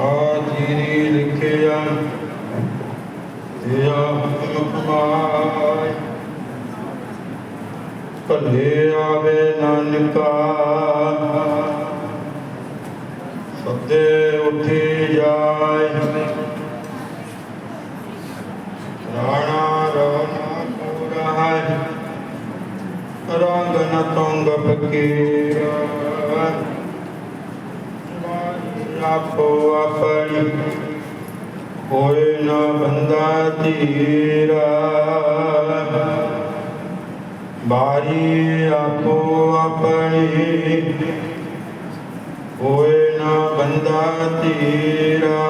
ਆਜੀਰੀ ਲਿਖਿਆ, ਇਹ ਹੁਕਮ ਕਮਾਈ ਭਲੇ ਆਵੇ ਨਾਨਕਾ। ਸਦੇ ਉਠੀ ਜਾਏ। ਰਾਣਾ ਰਵਨਾ ਪੂਰਾ ਹੈ? ਰੰਗ ਨ ਤੁੰਗ ਫਕੀਰਾ। ਆਪੋ ਆਪਣੀ ਹੋਏ ਨਾ ਬੰਦਾ ਧੀਰਾ ਬਾਰੀ ਆਪੋ ਆਪਣੀ ਹੋਏ ਨਾ ਬੰਦਾ ਧੀਰਾ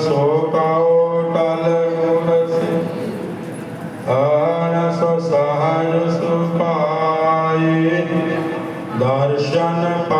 ਸੋ ਕਾਉ ਟਲ ਗੁਰਸ ਆਨ ਸੋ ਸਹਜ ਸੁਪਾਏ ਦਰਸ਼ਨ ਪਰਸ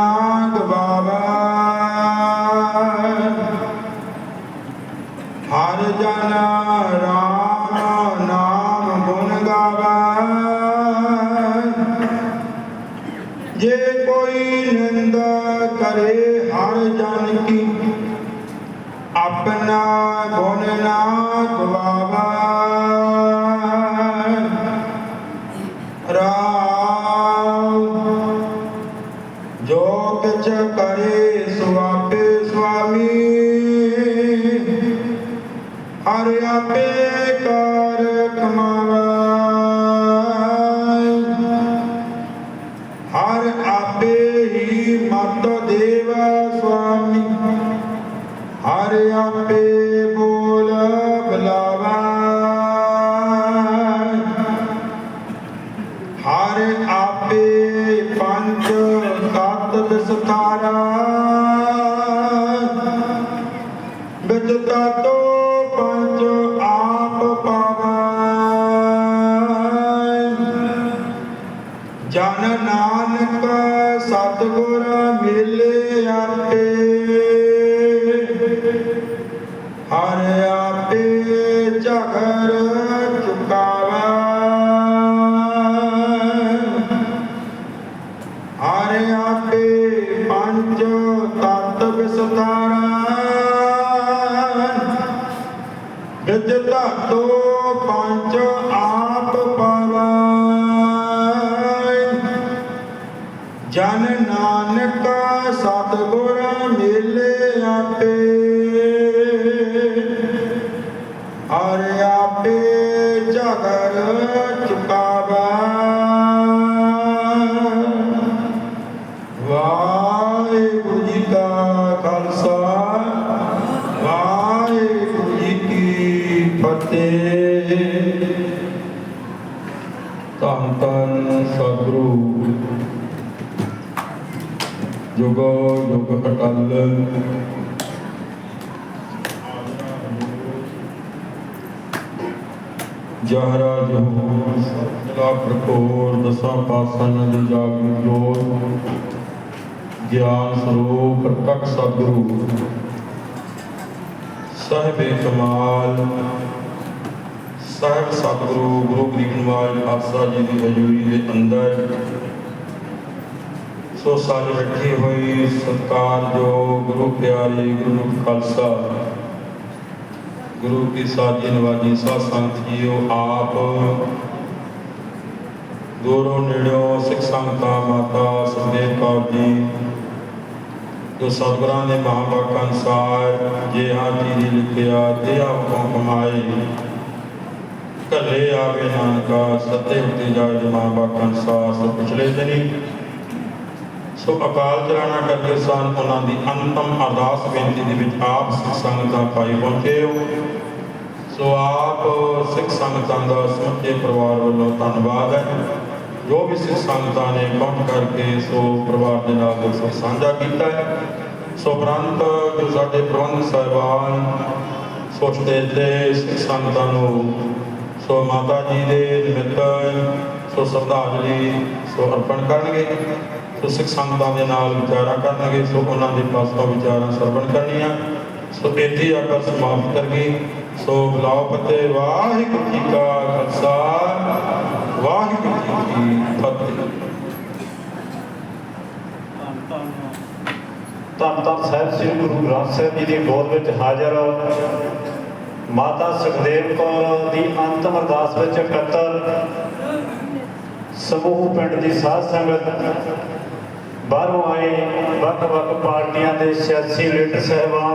ਆਪਣਾ ਗੁਣ ਨਾ ਗਵਾਵਾ। ਰਾਮ ਜੋ ਕਿਛ ਕਰੇ ਸੁਆਪੇ ਸੁਆਮੀ। ਹਰ ਆਪੇ ਕਰ ਕਮਾਵਾ। ਹਰ ਆਪੇ ਹੀ ਮਤ ਦੇਵਾ ਸੁਆਮੀ। ਹਰ ਆਪੇ ਬੋਲ ਬੁਲਾਵਾ। ਹਰ ਆਪੇ ਪੰਜ ਤਤ ਵਿਸਤਾਰਾ ਵਿੱਚ ਤਤੋ ਹਰ ਆਪੇ ਝਗਰ ਚੁਕਾਵਾ। ਹਰ ਆਪੇ ਪੰਜ ਤਤ ਵਿਸਤਾਰਾ। ਵਿਦ ਧਾਤੋ ਪੰਜ ਆਪ ਪਾਵਾ। ਜਨ ਨਾਨਕ ਸਤਿਗੁਰ ਮਿਲੇ ਆਪੇ। ਚੁਕਾਵਾ। ਵਾਹਿਗੁਰੂ ਜੀ ਕਾ ਖਾਲਸਾ, ਵਾਹਿਗੁਰੂ ਜੀ ਕੀ ਫਤਿਹ। ਧੰਨ ਧੰਨ ਸਤਿਗੁਰੂ। ਜੁਗੋ ਜੁਗ ਅਟਲ। ਜਹਰਾ ਜਹੂਰ ਸਤਿ ਪ੍ਰਕੋਰ ਦਸਾਂ ਪਾਸਾਂ ਦੀ ਜਾਗੂ ਜੋਤ, ਗਿਆਨ ਸਰੂਪ ਪ੍ਰਤੱਖ ਸਤਿਗੁਰੂ। ਸਾਹਿਬੇ ਕਮਾਲ, ਸਾਹਿਬ ਸਤਿਗੁਰੂ, ਗੁਰੂ ਗਰੀਬ ਨਿਵਾਜ ਖਾਲਸਾ ਜੀ ਦੀ ਹਜ਼ੂਰੀ ਦੇ ਅੰਦਰ ਸੋ ਸਾਰੇ ਬੈਠੇ ਹੋਏ ਸਤਕਾਰ ਜੋ ਗੁਰੂ ਪਿਆਰੇ ਗੁਰੂ ਖਾਲਸਾ। ਗੁਰੂ ਕੀ ਸਾਜੀ ਨਵਾਜੀ ਸਾਧ ਸੰਗਤ ਜੀਓ ਆਪ। ਦੂਰੋਂ ਨੇੜਿਓਂ ਸਿੱਖ ਸੰਗਤਾਂ, ਮਾਤਾ ਸੁਖਦੇਵ ਕੌਰ ਜੀ, ਜੋ ਸਤਿਗੁਰਾਂ ਦੇ ਮਹਾਂਵਾਕ ਅਨੁਸਾਰ ਜੇ ਹਾਂ ਜੀ ਦੀ ਲਿਖਿਆ ਤੇ ਆਪੋਂ ਕਮਾਏ ਕੱਲੇ ਆਵੇ ਨਾਨਕਾ, ਸਤੇ ਉਤੇ ਜਾਏ ਜਮਾ ਬਾਕਨ ਸਾਸ ਪਿਛਲੇ ਦਿਨੀ ਸੋ ਅਕਾਲ ਚਲਾਣਾ ਕਰਕੇ ਸਨ ਉਹਨਾਂ ਦੀ ਅੰਤਮ ਅਰਦਾਸ ਬੇਨਤੀ ਦੇ ਵਿੱਚ ਆਪ ਸਿੱਖ ਸੰਗਤਾਂ ਪਾਈ ਪਹੁੰਚੇ ਹੋ। ਸੋ ਆਪ ਸਿੱਖ ਸੰਗਤਾਂ ਦਾ ਸਮੁੱਚੇ ਪਰਿਵਾਰ ਵੱਲੋਂ ਧੰਨਵਾਦ ਹੈ। ਜੋ ਵੀ ਸਿੱਖ ਸੰਗਤਾਂ ਨੇ ਪਹੁੰਚ ਕਰਕੇ ਸੋ ਪਰਿਵਾਰ ਦੇ ਨਾਲ ਦੁੱਖ ਸਾਂਝਾ ਕੀਤਾ ਹੈ। ਸੋ ਉਪਰੰਤ ਜੋ ਸਾਡੇ ਪ੍ਰਬੰਧ ਸਾਹਿਬਾਨ ਸੋਚਦੇ ਤੇ ਸਿੱਖ ਸੰਗਤਾਂ ਨੂੰ, ਸੋ ਮਾਤਾ ਜੀ ਦੇ ਨਿਮਿਤ ਸੋ ਸ਼ਰਧਾਂਜਲੀ ਸੋ ਅਰਪਣ ਕਰਨਗੇ, ਸੋ ਸਿੱਖ ਸੰਗਤਾਂ ਦੇ ਨਾਲ ਵਿਚਾਰਾ ਕਰਨਗੇ, ਸੋ ਉਹਨਾਂ ਦੇ ਪਾਸੋਂ ਵਿਚਾਰਾਂ ਸਰਵਣ ਕਰਨੀਆਂ। ਸੋ ਇੱਥੇ ਆਪਾਂ ਸਮਾਪਤ ਕਰੀਏ ਸੋ ਬੁਲਾਓ ਫਤਿਹ ਵਾਹਿਗੁਰੂ ਜੀ ਕਾ ਖਾਲਸਾ, ਵਾਹਿਗੁਰੂ ਜੀ ਕੀ ਫਤਿਹ। ਧੰਨ ਧੰਨ ਸਾਹਿਬ ਸ੍ਰੀ ਗੁਰੂ ਗ੍ਰੰਥ ਸਾਹਿਬ ਜੀ ਦੀ ਗੋਦ ਵਿੱਚ ਹਾਜ਼ਰ ਮਾਤਾ ਸੁਖਦੇਵ ਕੌਰ ਦੀ ਅੰਤਮ ਅਰਦਾਸ ਵਿੱਚ ਇਕੱਤਰ। ਸਮੂਹ ਪਿੰਡ ਦੀ ਸਾਧ ਸੰਗਤ ਬਾਹਰੋਂ ਆਏ ਵੱਖ-ਵੱਖ ਪਾਰਟੀਆਂ ਦੇ ਸਿਆਸੀ ਲੀਡਰ ਸਹਿਬਾਨ